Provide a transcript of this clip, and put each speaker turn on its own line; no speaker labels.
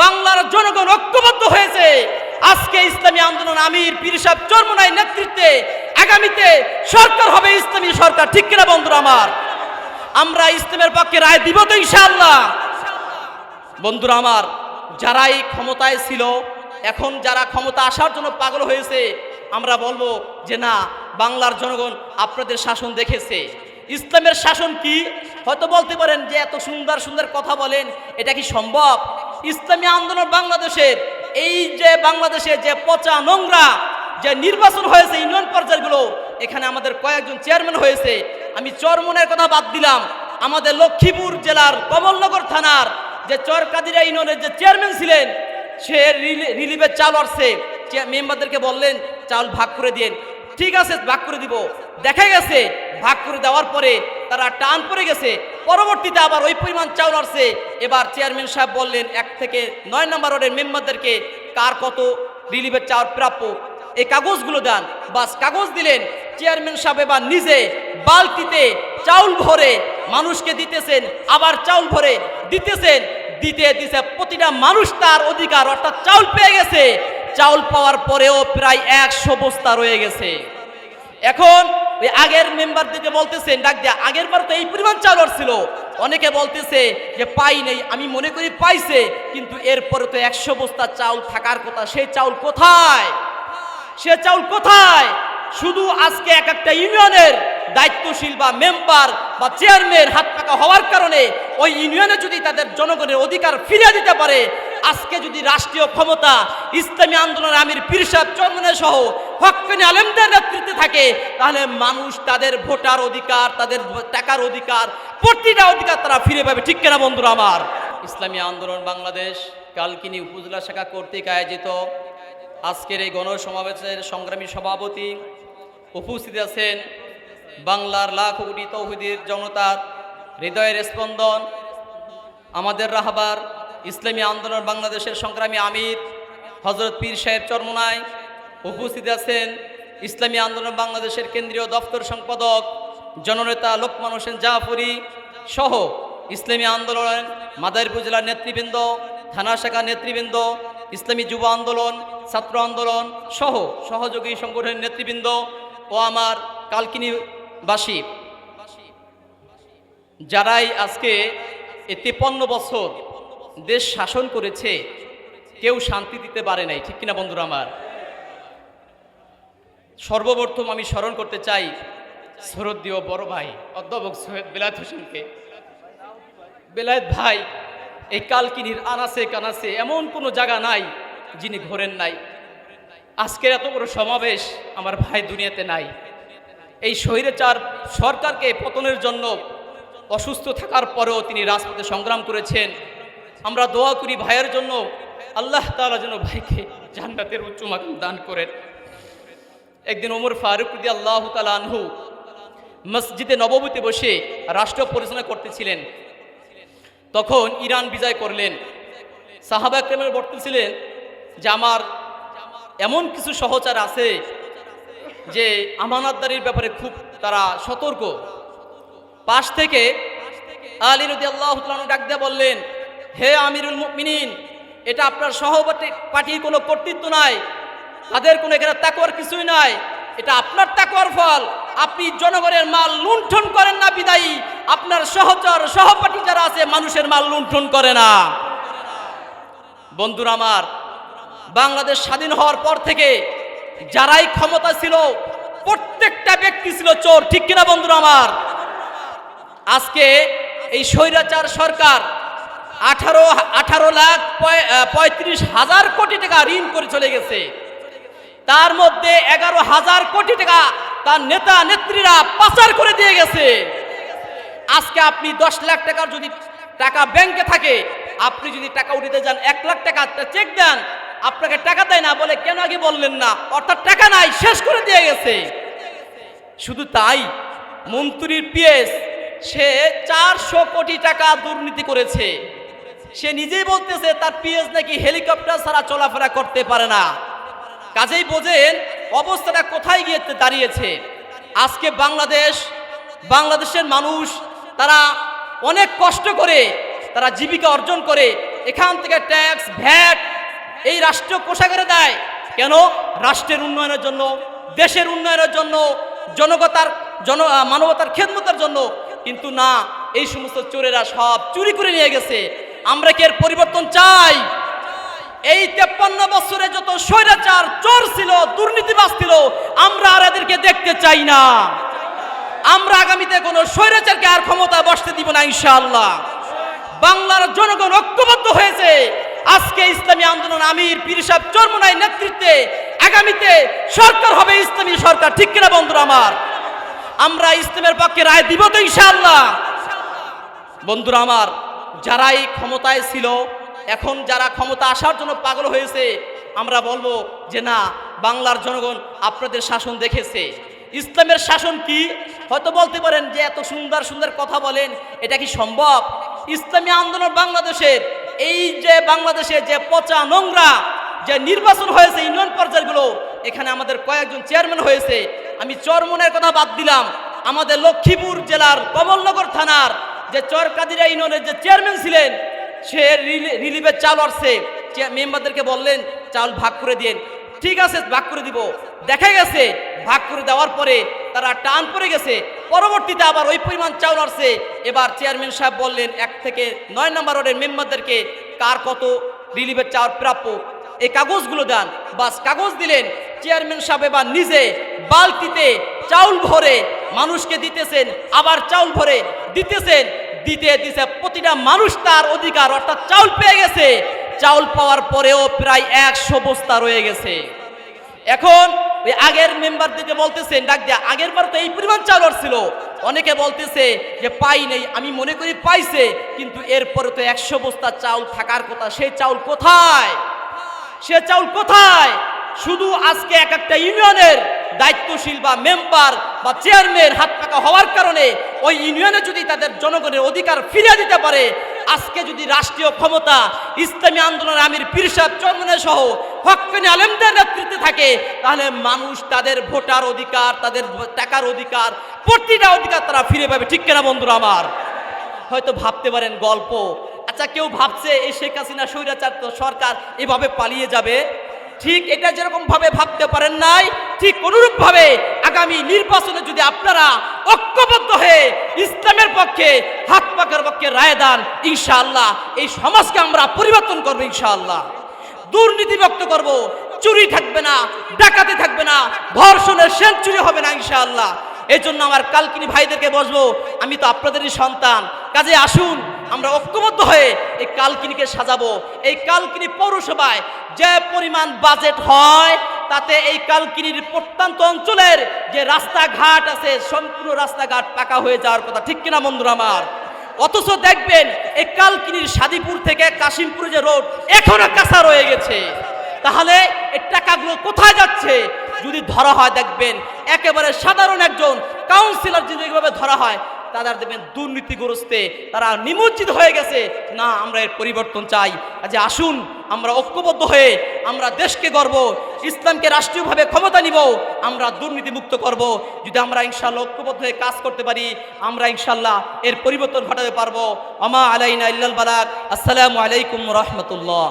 বাংলার জনগণ ঐক্যবদ্ধ হয়েছে। আজকে ইসলামী আন্দোলন আমির পীর সাহেব চরমনাই নেতৃত্বে আগামীতে সরকার হবে ইসলামী সরকার। ঠিক কিনা বন্ধুরা আমার? আমরা ইসলামের পক্ষে রায় দিব তো ইনশাআল্লাহ। বন্ধুরা আমার, যারাই ক্ষমতায় ছিল, এখন যারা ক্ষমতা আসার জন্য পাগল হয়েছে, আমরা বলব যে না, বাংলার জনগণ আপনাদের শাসন দেখেছে। ইসলামের শাসন কি? হয়তো বলতে পারেন যে এত সুন্দর সুন্দর কথা বলেন, এটা কি সম্ভব? ইসলামী আন্দোলন বাংলাদেশের, এই যে বাংলাদেশে যে পচা নোংরা যে নির্বাচন হয়েছে, ইউনিয়ন পর্যায়গুলো, এখানে আমাদের কয়েকজন চেয়ারম্যান হয়েছে। আমি চরমনের কথা বাদ দিলাম। আমাদের লক্ষ্মীপুর জেলার কমলনগর থানার যে চরকাদিরা ইউনিয়নের যে চেয়ারম্যান ছিলেন, সে রিলি- রিলিফের চাল আসছে মেম্বারদেরকে বললেন, চাল ভাগ করে দিন ঠিক আছে, ভাগ করে দিব। দেখা গেছে, ভাগ করে দেওয়ার পরে তারা টান পড়ে গেছে। পরবর্তীতে আবার ওই পরিমাণ চাউল আসছে এবার চেয়ারম্যান সাহেব বললেন, এক থেকে নয় নম্বর ওয়ার্ডের মেম্বারদেরকে কার কত রিলিফের চাউল প্রাপ্য? এই কাগজগুলো দেন। বাস কাগজ দিলেন। চেয়ারম্যান সাহেব এবার নিজে বালতিতে চাউল ভরে মানুষকে দিতেছেন, আবার চাউল ভরে দিতেছেন। দিতে দিতে প্রতিটা মানুষ তার অধিকার, অর্থাৎ চাউল পেয়ে গেছে। চাউল পাওয়ার পরেও প্রায় একশো বস্তা রয়ে গেছে। এখন ওই আগের মেম্বারদেরকে বলতেছেন, ডাক দিয়া, আগের বার তো এই পরিমাণ চাউল ছিল অনেকে বলতেছে যে, পাই নেই। আমি মনে করি পাইছে, কিন্তু এরপরে তো একশো বস্তা চাউল থাকার কথা সেই চাউল কোথায়? সে চাউল কোথায়? শুধু আজকে এক একটা ইউনিয়নের দায়িত্বশীল বা মেম্বার বা চেয়ারম্যান হাত পাকা হওয়ার কারণে ওই ইউনিয়নে যদি তাদের জনগণের অধিকার ফিরিয়ে দিতে পারে, আজকে যদি রাষ্ট্রীয় ক্ষমতা, ইসলামী আন্দোলনের আমির পীর সাহেব চন্দনের সহ হকানি আলেমদের নেতৃত্বে থাকে, তাহলে মানুষ তাদের ভোটার অধিকার, তাদের টাকার অধিকার, প্রতিটা অধিকার তারা ফিরে পাবে। ঠিক কিনা বন্ধুরা আমার? ইসলামী আন্দোলন বাংলাদেশ কালকিনি উপজেলা শাখা কর্তৃক আয়োজিত। আজকের এই গণসমাবেশের সংগ্রামী সভাপতি উপস্থিত আছেন বাংলার লাখ কোটি তৌহিদের জনতার হৃদয়ের স্পন্দন, আমাদের রাহবার ইসলামী আন্দোলন বাংলাদেশের সংগ্রামী আমির হজরত পীর সাহেব চরমনায় উপস্থিত আছেন ইসলামী আন্দোলন বাংলাদেশের কেন্দ্রীয় দপ্তর সম্পাদক জননেতা লোকমান হোসেন জাফরি সহ ইসলামী আন্দোলন মাদারীপুর জেলার নেতৃবৃন্দ, থানা শাখা নেতৃবৃন্দ, ইসলামী যুব আন্দোলন, ছাত্র আন্দোলন সহ সহযোগী সংগঠনের নেতৃবৃন্দ ও আমার কালকিনিবাসী। যারাই আজকে এই তেপন্ন বছর দেশ শাসন করেছে, কেউ শান্তি দিতে পারে নাই, ঠিক কিনা বন্ধুরা আমার? সর্বপ্রথম আমি স্মরণ করতে চাই শরদীয় বড় ভাই অধ্যাপক সৈয়দ বেলায়েত হোসেনকে। বেলায়েত ভাই, এই কালকিনির আনাসে কানাসে এমন কোনো জায়গা নাই যিনি ঘোরেন নাই। আজকের এত বড় সমাবেশ আমার ভাই দুনিয়াতে নাই। এই স্বৈরাচার সরকারকে পতনের জন্য অসুস্থ থাকার পরেও তিনি রাজপথে সংগ্রাম করেছেন। আমরা দোয়া করি ভাইয়ের জন্য, আল্লাহ তাআলা যেন ভাইকে জান্নাতের উচ্চ দান করেন। একদিন ওমর ফারুক রদি আল্লাহ আনহু মসজিদে নবমীতে বসে রাষ্ট্র পরিচালনা করতেছিলেন। তখন ইরান বিজয় করলেন। সাহাবা ক্রেমের বর্তেছিলেন যে, আমার এমন কিছু সহচার আছে যে, আমানতদারির ব্যাপারে খুব তারা সতর্ক। পাশ থেকে আলী রদি আল্লাহ ডাক দিয়ে বললেন, হে আমিরুল মিনিন এটা আপনার সহপাঠী পার্টির কোনো কর্তৃত্ব নাই। তাদের কোনো এখানে তাকওয়ার কিছুই নাই। এটা আপনার তাকওয়ার ফল। আপনি জনগণের মাল লুণ্ঠন করেন না, বিদায়ী। আপনার সহচর সহপাঠী যারা আছে, মানুষের মাল লুণ্ঠন করে না। বন্ধুরা আমার, বাংলাদেশ স্বাধীন হওয়ার পর থেকে যারাই ক্ষমতা ছিল, প্রত্যেকটা ব্যক্তি ছিল চোর, ঠিক কিনা বন্ধুরা আমার? আজকে এই স্বৈরাচার সরকার আঠারো আঠারো লাখ পঁয়ত্রিশ হাজার কোটি টাকা ঋণ করে চলে গেছে। তার মধ্যে এগারো হাজার কোটি টাকা তার নেতা নেত্রীরা পাচার করে দিয়ে গেছে। আজকে আপনি দশ লাখ টাকার যদি টাকা ব্যাংকে থাকে, আপনি যদি টাকা উঠিতে যান, এক লাখ টাকা চেক দেন, আপনাকে টাকা দেয় না বলে কেন আগে বললেন না? অর্থাৎ টাকা নাই, শেষ করে দিয়ে গেছে। শুধু তাই, মন্ত্রীর পিএস, সে চারশো কোটি টাকা দুর্নীতি করেছে। সে নিজেই বলতেছে, তার পিএস নাকি হেলিকপ্টার ছাড়া চলাফেরা করতে পারে না। কাজেই বোঝেন অবস্থাটা কোথায় গিয়ে দাঁড়িয়েছে। আজকে বাংলাদেশ, বাংলাদেশের মানুষ তারা অনেক কষ্ট করে তারা জীবিকা অর্জন করে, এখান থেকে ট্যাক্স, ভ্যাট এই রাষ্ট্রীয় কোষাগারে দেয়। কেন? রাষ্ট্রের উন্নয়নের জন্য, দেশের উন্নয়নের জন্য, জনগতার, জন মানবতার খেদমতের জন্য। কিন্তু না, এই সমস্ত চোরেরা সব চুরি করে নিয়ে গেছে। আমরা কি এর পরিবর্তন চাই? এই তেপ্পান্ন বছরে যত স্বৈরাচার, চোর ছিল, দুর্নীতিবাজ ছিল, আমরা আর এদেরকে দেখতে চাই না। আমরা আগামীতে কোনো স্বৈরাচারকে আর ক্ষমতা বসতে দিব না, ইনশাআল্লাহ। বাংলার জনগণ ঐক্যবদ্ধ হয়েছে। আজকে ইসলামী আন্দোলন, আমির, পীর সাহেব, চরমনাই নেতৃত্বে আগামীতে সরকার হবে ইসলামী সরকার। ঠিক কিনা বন্ধুরা আমার? আমরা ইসলামের পক্ষে রায় দিব তো, ইনশাআল্লাহ। বন্ধুরা আমার, যারাই ক্ষমতায় ছিল এখন যারা ক্ষমতা আসার জন্য পাগল হয়েছে, আমরা বলব যে না, বাংলার জনগণ আপনাদের শাসন দেখেছে। ইসলামের শাসন কি? হয়তো বলতে পারেন যে এত সুন্দর সুন্দর কথা বলেন, এটা কি সম্ভব? ইসলামী আন্দোলন বাংলাদেশের, এই যে বাংলাদেশে যে পচা নোংরা যে নির্বাচন হয়েছে, ইউনিয়ন পর্যায়গুলো, এখানে আমাদের কয়েকজন চেয়ারম্যান হয়েছে। আমি চরমনের কথা বাদ দিলাম। আমাদের লক্ষ্মীপুর জেলার কমলনগর থানার যে চরকাদিরা ইউনিয়নের যে চেয়ারম্যান ছিলেন সে রিলি- রিলিফের চাল আসছে মেম্বারদেরকে বললেন, চাল ভাগ করে দিন ঠিক আছে, ভাগ করে দিব। দেখা গেছে, ভাগ করে দেওয়ার পরে তারা টান পড়ে গেছে। পরবর্তীতে আবার ওই পরিমাণ চাউল আসছে এবার চেয়ারম্যান সাহেব বললেন, এক থেকে নয় নম্বর ওয়ার্ডের মেম্বারদেরকে কার কত রিলিফের চাউল প্রাপ্য? এই কাগজগুলো দেন। বাস কাগজ দিলেন। চেয়ারম্যান সাহেব এবার নিজে বালতিতে চাউল ভরে মানুষকে দিতেছেন। আবার চাউল ভরে দিতেছেন। দিতে দিতে প্রতিটা মানুষ তার অধিকার, অর্থাৎ চাউল পেয়ে গেছে। চাউল পাওয়ার পরেও প্রায় একশো বস্তা রয়ে গেছে। এখন ওই আগের মেম্বারদেরকে বলতেছেন ডাক দিয়া, আগের বার তো এই পরিমাণ চাউল ছিল। অনেকে বলতেছে যে, পাই নেই, আমি মনে করি পাইছে, কিন্তু এরপরে তো একশো বস্তা চাউল থাকার কথা সেই চাউল কোথায়? সে চাউল কোথায়? শুধু আজকে এক একটা ইউনিয়নের দায়িত্বশীল বা মেম্বার বা চেয়ারম্যান হাত পাকা হওয়ার কারণে ওই ইউনিয়নে যদি তাদের জনগণের অধিকার ফিরে দিতে পারে, আজকে যদি রাষ্ট্রীয় ক্ষমতা, ইসলামী আন্দোলনের আমির পীর সাহেব চন্দনের সহ হকানি আলেমদের নেতৃত্বে থাকে, তাহলে মানুষ তাদের ভোটার অধিকার, তাদের টাকার অধিকার, প্রতিটা অধিকার তারা ফিরে পাবে। ঠিক কেনা বন্ধুরা আমার? হয়তো ভাবতে পারেন গল্প। আচ্ছা কেউ ভাবছে, এই শেখ হাসিনা স্বৈরাচার সরকার এভাবে পালিয়ে যাবে? ঠিক এটা যেরকম ভাবে ভাবতে পারেন নাই, ঠিক অনুরূপ ভাবে আগামী নির্বাচনে যদি আপনারা ঐক্যবদ্ধ হয়ে ইসলামের পক্ষে, হাত পাকের পক্ষে রায় দান, ইনশাআল্লাহ এই সমাজকে আমরা পরিবর্তন করব ইনশাআল্লাহ। দুর্নীতি ব্যক্ত করব, চুরি থাকবে না, ডাকাতি থাকবে না, ধর্ষণের সেঞ্চুরি হবে না ইনশাআল্লাহ। এই জন্য আমার কালকিনি ভাইদেরকে বসবো, আমি তো আপনাদেরই সন্তান, কাজে আসুন। আমরা ঐক্যবদ্ধ হয়ে এই কালকিনিকে সাজাবো। এই কালকিনি পৌরসভায় যে পরিমাণ বাজেট হয়, তাতে এই কালকিনির প্রত্যন্ত অঞ্চলের যে রাস্তাঘাট আছে, সম্পূর্ণ রাস্তাঘাট পাকা হয়ে যাওয়ার কথা। ঠিক কিনা বন্ধুরা আমার? অথচ দেখবেন, এই কালকিনির সাদিপুর থেকে কাশিমপুর যে রোড এখনও কাঁচা রয়ে গেছে। তাহলে এই টাকাগুলো কোথায় যাচ্ছে? যদি ধরা হয় দেখবেন, একেবারে সাধারণ একজন কাউন্সিলর যদি এইভাবে ধরা হয় তাদের দেখবেন দুর্নীতিগ্রস্তে তারা নিমজ্জিত হয়ে গেছে। না, আমরা এর পরিবর্তন চাই। যে আসুন, আমরা ঐক্যবদ্ধ হয়ে আমরা দেশকে গর্ব, ইসলামকে রাষ্ট্রীয়ভাবে ক্ষমতা নিব, আমরা দুর্নীতি মুক্ত করব। যদি আমরা ইনশাল্লাহ ঐক্যবদ্ধ হয়ে কাজ করতে পারি, আমরা ইনশাল্লাহ এর পরিবর্তন ঘটাতে পারব। আমা আলাইনা ইল্লাল বালাক আসসালামু আলাইকুম রহমতুল্লাহ।